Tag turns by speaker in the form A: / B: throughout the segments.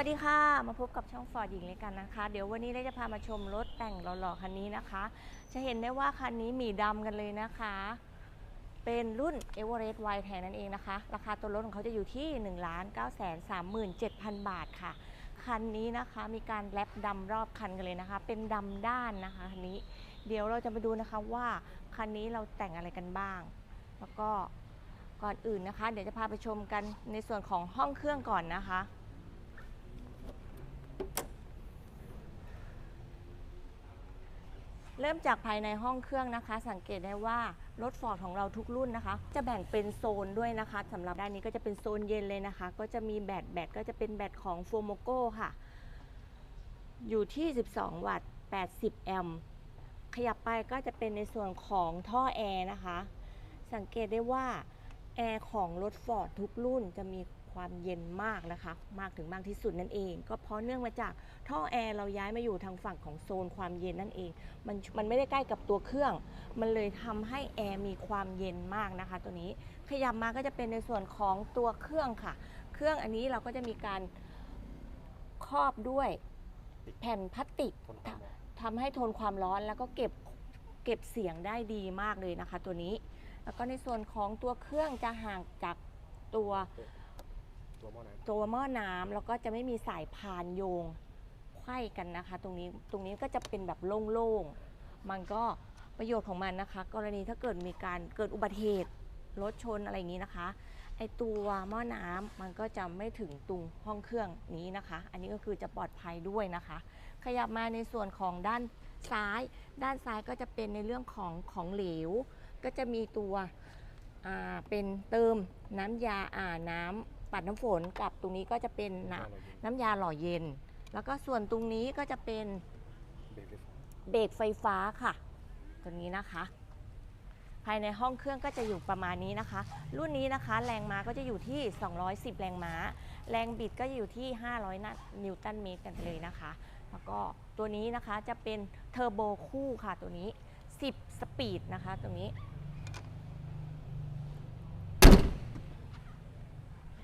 A: วัสดีค่ะ มาพบกับช่องฟอร์ดหญิงเลยกันนะคะ เดี๋ยววันนี้เราจะพามาชมรถแต่งหล่อๆคันนี้นะคะ จะเห็นได้ว่าคันนี้หมีดำกันเลยนะคะ เป็นรุ่น e v e r e s t Y แทนนั่นเองนะคะ ราคาตัวรถของเขาจะอยู่ที่1 9 3 7 0 0 0 บาทค่ะ คันนี้นะคะมีการแรปดำรอบคันกันเลยนะคะ เป็นดำด้านนะคะคันนี้ เดี๋ยวเราจะมาดูนะคะว่าคันนี้เราแต่งอะไรกันบ้าง แล้วก็ก่อนอื่นนะคะ เดี๋ยวจะพาไปชมกันในส่วนของห้องเครื่องก่อนนะคะ เริ่มจากภายในห้องเครื่องนะคะ สังเกตได้ว่ารถฟอร์ดของเราทุกรุ่นนะคะ จะแบ่งเป็นโซนด้วยนะคะสำหรับด้านนี้ก็จะเป็นโซนเย็นเลยนะคะ ก็จะมีแบตแบตก็จะเป็นแบตของโฟโมโกค่ะ อยู่ที่ 12 วัตต์ 80 แอมป์ขยับไปก็จะเป็นในส่วนของท่อแอร์นะคะ สังเกตได้ว่าแอร์ของรถฟอร์ดทุกรุ่นจะมี ความเย็นมากนะคะ มากถึงมากที่สุดนั่นเอง ก็เพราะเนื่องมาจากท่อแอร์เราย้ายมาอยู่ทางฝั่งของโซนความเย็นนั่นเอง มันมันไม่ได้ใกล้กับตัวเครื่อง มันเลยทำให้แอร์มีความเย็นมากนะคะ ตัวนี้ขยับมาก็จะเป็นในส่วนของตัวเครื่องค่ะ เครื่องอันนี้เราก็จะมีการครอบด้วยแผ่นพลาสติก
B: ทนความร้อน
A: ทำให้ทนความร้อนแล้วก็เก็บเก็บเสียงได้ดีมากเลยนะคะ ตัวนี้ แล้วก็ในส่วนของตัวเครื่องจะห่างจากตัว
B: ตัวหม้อน้
A: ตัวหม้อน้ำแล้วก็จะไม่มีสายพานโยงไขว้กันนะคะ ตรงนี้ตรงนี้ก็จะเป็นแบบโล่งๆมันก็ประโยชน์ของมันนะคะ กรณีถ้าเกิดมีการเกิดอุบัติเหตุรถชนอะไรอย่างนี้นะคะไอตัวหม้อน้ำมันก็จะไม่ถึงตรงห้องเครื่องนี้นะคะ อันนี้ก็คือจะปลอดภัยด้วยนะคะ ขยับมาในส่วนของด้านซ้าย ด้านซ้ายก็จะเป็นในเรื่องของของเหลว ก็จะมีตัวเป็นเติมน้ำยาอ่าน้ำ ปัดน้ำฝนกับตรงนี้ก็จะเป็นำน้ำ
B: หม้อเราเย็น
A: น้ำยาหล่อเย็น แล้วก็ส่วนตรงนี้ก็จะเป็น
B: เบรกไฟฟ้า
A: เบรกไฟฟ้าค่ะ ตัวนี้นะคะ ภายในห้องเครื่องก็จะอยู่ประมาณนี้นะคะ รุ่นนี้นะคะแรงม้าก็จะอยู่ที่ 210 แรงม้า แรงบิดก็อยู่ที่ 500นันิวตันเมตรกันเลยนะคะ แล้วก็ตัวนี้นะคะจะเป็นเทอร์โบคู่ค่ะตัวนี้ 10 สปีดนะคะตรงนี้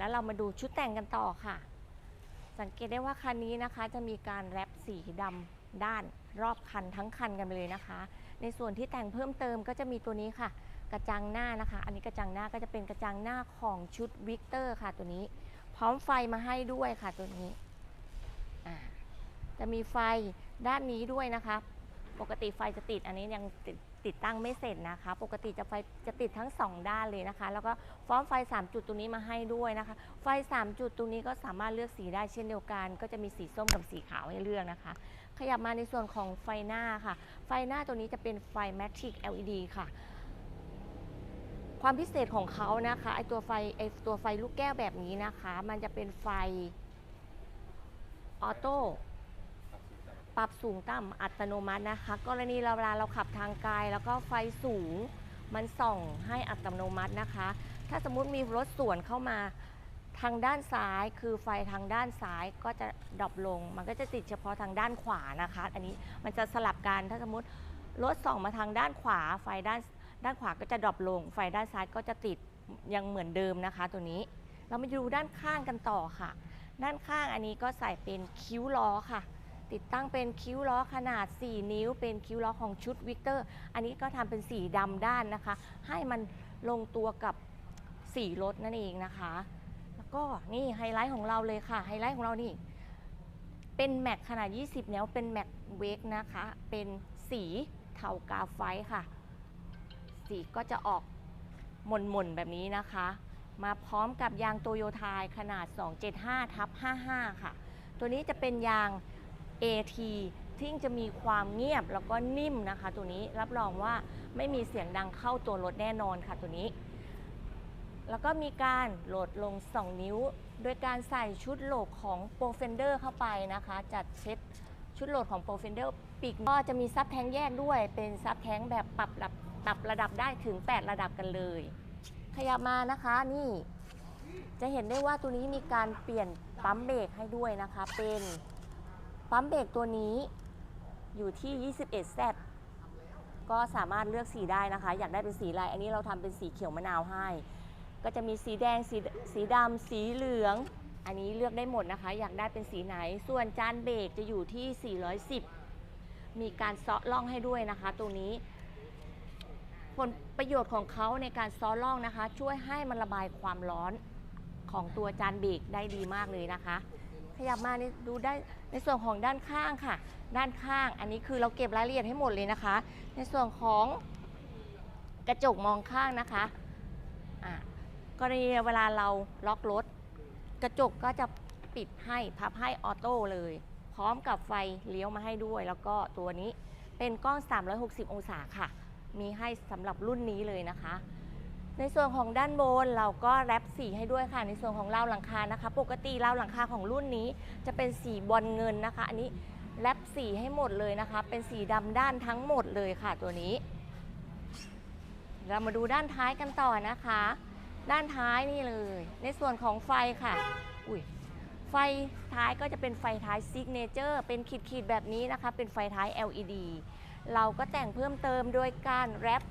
A: แล้วเรามาดูชุดแต่งกันต่อค่ะ สังเกตได้ว่าคันนี้นะคะจะมีการแรปสีดำด้านรอบคันทั้งคันกันไปเลยนะคะ ในส่วนที่แต่งเพิ่มเติมก็จะมีตัวนี้ค่ะ กระจังหน้านะคะ อันนี้กระจังหน้าก็จะเป็นกระจังหน้าของชุดวิกเตอร์ค่ะตัวนี้ พร้อมไฟมาให้ด้วยค่ะตัวนี้ จะมีไฟด้านนี้ด้วยนะคะ ปกติไฟจะติดอันนี้ยังติด ติดตั้งไม่เสร็จนะคะ ปกติจะไฟจะติดทั้งสองด้านเลยนะคะ แล้วก็พร้อมไฟ 3 จุดตรงนี้มาให้ด้วยนะคะ ไฟ 3 จุดตรงนี้ก็สามารถเลือกสีได้เช่นเดียวกัน ก็จะมีสีส้มกับสีขาวให้เลือกนะคะ ขยับมาในส่วนของไฟหน้าค่ะ ไฟหน้าตัวนี้จะเป็นไฟ Matrix LED ค่ะความพิเศษของเขานะคะไอตัวไฟไอตัวไฟลูกแก้วแบบนี้นะคะ มันจะเป็นไฟออโต้ ปรับสูงต่ำอัตโนมัตินะคะ กรณีเราเวลาเราขับทางไกลแล้วก็ไฟสูง มันส่องให้อัตโนมัตินะคะ ถ้าสมมุติมีรถสวนเข้ามาทางด้านซ้ายคือไฟทางด้านซ้ายก็จะดรอปลง มันก็จะติดเฉพาะทางด้านขวานะคะ อันนี้มันจะสลับกันถ้าสมมติรถส่องมาทางด้านขวา ไฟด้านด้านขวาก็จะดรอปลง ไฟด้านซ้ายก็จะติดยังเหมือนเดิมนะคะ ตัวนี้ เรามาดูด้านข้างกันต่อค่ะ ด้านข้างอันนี้ก็ใส่เป็นคิ้วล้อค่ะ ติดตั้งเป็นคิ้วล้อขนาด 4 นิ้ว เป็นคิ้วล้อของชุดวิกเตอร์ อันนี้ก็ทำเป็นสีดำด้านนะคะ ให้มันลงตัวกับสีรถนั่นเองนะคะ แล้วก็นี่ไฮไลท์ของเราเลยค่ะ ไฮไลท์ของเรานี่เป็นแม็กขนาด 20 นิ้ว เป็นแม็กเวกนะคะ เป็นสีเทากาไฟค่ะ สีก็จะออกหม่นๆ แบบนี้นะคะ มาพร้อมกับยางโตโยไทยขนาด 275ทับ55 ค่ะ ตัวนี้จะเป็นยาง AT ที่จะมีความเงียบแล้วก็นิ่มนะคะ ตัวนี้รับรองว่าไม่มีเสียงดังเข้าตัวรถแน่นอนค่ะตัวนี้ แล้วก็มีการโหลดลง 2 นิ้ว โดยการใส่ชุดโหลดของ p r o f e n d e r เข้าไปนะคะ จัดเซ็ตชุดโหลดของ p r o f e n d e r ปีกก็จะมีซับแท้งแยกด้วย เป็นซับแท้งแบบปรับระดับปรับระดับได้ถึง 8 ระดับกันเลย ขยับมานะคะนี่ จะเห็นได้ว่าตัวนี้มีการเปลี่ยนปั๊มเบรกให้ด้วยนะคะ เป็น ปั๊มเบรกตัวนี้อยู่ที่ 21 z ก็สามารถเลือกสีได้นะคะ อยากได้เป็นสีอะไร อันนี้เราทำเป็นสีเขียวมะนาวให้ ก็จะมีสีแดง สีสีดำสีเหลือง อันนี้เลือกได้หมดนะคะ อยากได้เป็นสีไหน ส่วนจานเบรกจะอยู่ที่ 410 มีการเซาะล่องให้ด้วยนะคะ ตรงนี้ผลประโยชน์ของเขาในการซ้อล่องนะคะ ช่วยให้มันระบายความร้อนของตัวจานเบรกได้ดีมากเลยนะคะ ขยับมานี่ดูได้ ในส่วนของด้านข้างค่ะ ด้านข้างอันนี้คือเราเก็บรายละเอียดให้หมดเลยนะคะ ในส่วนของกระจกมองข้างนะคะอะกรณีเวลาเราล็อกรถ กระจกก็จะปิดให้พับให้ออโต้เลย พร้อมกับไฟเลี้ยวมาให้ด้วย แล้วก็ตัวนี้เป็นกล้อง 360 องศาค่ะ มีให้สำหรับรุ่นนี้เลยนะคะ ในส่วนของด้านบนเราก็แรปสีให้ด้วยค่ะ ในส่วนของราวหลังคานะคะ ปกติราวหลังคาของรุ่นนี้จะเป็นสีบอลเงินนะคะ อันนี้แรปสีให้หมดเลยนะคะ เป็นสีดำด้านทั้งหมดเลยค่ะตัวนี้ เรามาดูด้านท้ายกันต่อนะคะ ด้านท้ายนี่เลย ในส่วนของไฟค่ะ อุ้ยไฟท้ายก็จะเป็นไฟท้ายซิกเนเจอร์เป็นขีดๆแบบนี้นะคะ เป็นไฟท้าย LED เราก็แต่งเพิ่มเติมโดยการแรป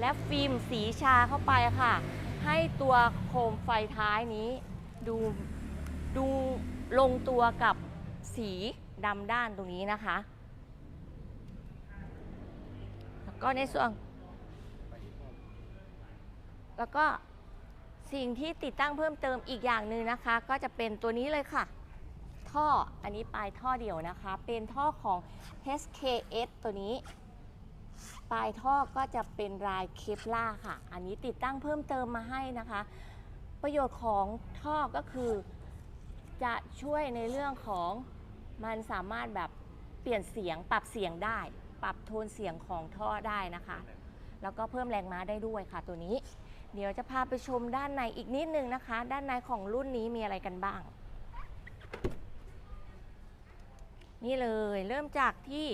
A: และฟิล์มสีชาเข้าไปค่ะ ให้ตัวโคมไฟท้ายนี้ ดูดูลงตัวกับสีดำด้านตรงนี้นะคะ แล้วก็ในส่วนแล้วก็สิ่งที่ติดตั้งเพิ่มเติมอีกอย่างหนึ่งนะคะ ก็จะเป็นตัวนี้เลยค่ะ ท่ออันนี้ปลายท่อเดียวนะคะ เป็นท่อของ HKS ตัวนี้ ปลายท่อก็จะเป็นลายเคปล่าค่ะ อันนี้ติดตั้งเพิ่มเติมมาให้นะคะ ประโยชน์ของท่อก็คือ จะช่วยในเรื่องของมันสามารถแบบเปลี่ยนเสียงปรับเสียงได้ ปรับโทนเสียงของท่อได้นะคะ แล้วก็เพิ่มแรงม้าได้ด้วยค่ะตัวนี้ เดี๋ยวจะพาไปชมด้านในอีกนิดนึงนะคะ ด้านในของรุ่นนี้มีอะไรกันบ้าง นี่เลยเริ่มจากที่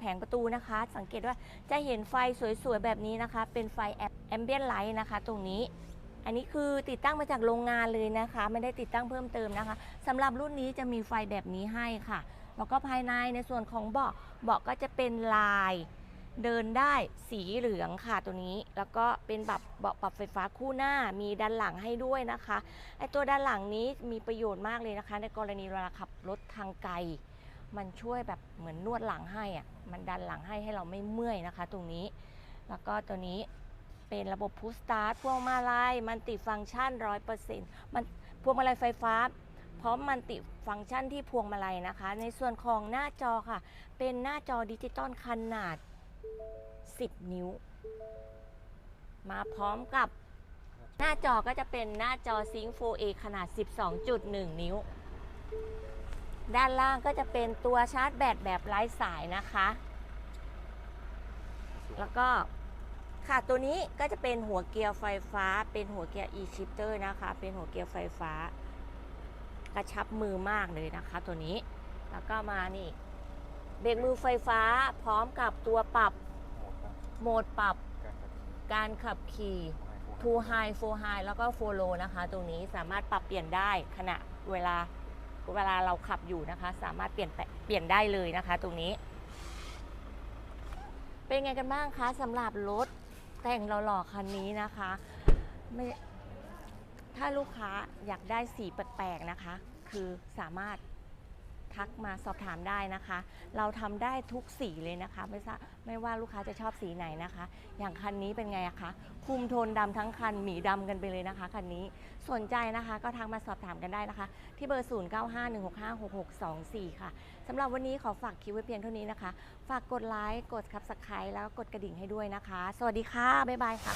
A: แผงประตูนะคะ สังเกตว่าจะเห็นไฟสวยๆ แบบนี้นะคะ เป็นไฟแอมเบียนไลท์นะคะ ตรงนี้ อันนี้คือติดตั้งมาจากโรงงานเลยนะคะ ไม่ได้ติดตั้งเพิ่มเติมนะคะสำหรับรุ่นนี้จะมีไฟแบบนี้ให้ค่ะ แล้วก็ภายในในส่วนของเบาะเบาะก็จะเป็นลายเดินได้สีเหลืองค่ะตัวนี้ แล้วก็เป็นแบบเบาะปรับไฟฟ้าคู่หน้ามีด้านหลังให้ด้วยนะคะไอตัวด้านหลังนี้มีประโยชน์มากเลยนะคะ ในกรณีเวลาขับรถทางไกล มันช่วยแบบเหมือนนวดหลังให้อะมันดันหลังให้ให้เราไม่เมื่อยนะคะ ตรงนี้ แล้วก็ตัวนี้เป็นระบบพุชสตาร์ทพวงมาลัยมันติฟังก์ชันร้อยเปอร์เซ็นต์มันพวงมาลัยไฟฟ้า พร้อมมันติฟังก์ชันที่พวงมาลัยนะคะ ในส่วนของหน้าจอค่ะ เป็นหน้าจอดิจิตอลขนาด 10 นิ้ว มาพร้อมกับหน้าจอก็จะเป็นหน้าจอ Sync 4A ขนาด 12.1 นิ้ว ด้านล่างก็จะเป็นตัวชาร์จแบตแบบไร้สายนะคะ แล้วก็ค่ะตัวนี้ก็จะเป็นหัวเกียร์ไฟฟ้า เป็นหัวเกียร์ e-shifter นะคะ เป็นหัวเกียร์ไฟฟ้า กระชับมือมากเลยนะคะ ตัวนี้ แล้วก็มานี่เบรกมือไฟฟ้าพร้อมกับตัวปรับโหมดปรับ
B: การขับ
A: การขับขี่
B: ไฮโฟ
A: 2 high 4 high แล้วก็4 low นะคะ ตรงนี้สามารถปรับเปลี่ยนได้ขณะเวลา เวลาเราขับอยู่นะคะ สามารถเปลี่ยนแปลเปลี่ยนได้เลยนะคะ ตรงนี้ เป็นไงกันบ้างคะสำหรับรถแต่งหล่อๆคันนี้นะคะไม่ถ้าลูกค้าอยากได้สีแปลกๆนะคะ คือสามารถ ทักมาสอบถามได้นะคะ เราทำได้ทุกสีเลยนะคะ ไม่ทราบไม่ว่าลูกค้าจะชอบสีไหนนะคะ อย่างคันนี้เป็นไงอะคะคุมโทนดำทั้งคันหมีดำกันไปเลยนะคะคันนี้สนใจนะคะก็ทักมาสอบถามกันได้นะคะ ที่เบอร์ 0951656624 ค่ะสำหรับวันนี้ขอฝากคลิปไว้เพียงเท่านี้นะคะ ฝากกดไลค์กด Subscribe แล้วก็กดกระดิ่งให้ด้วยนะคะ สวัสดีค่ะบ๊ายบายค่ะ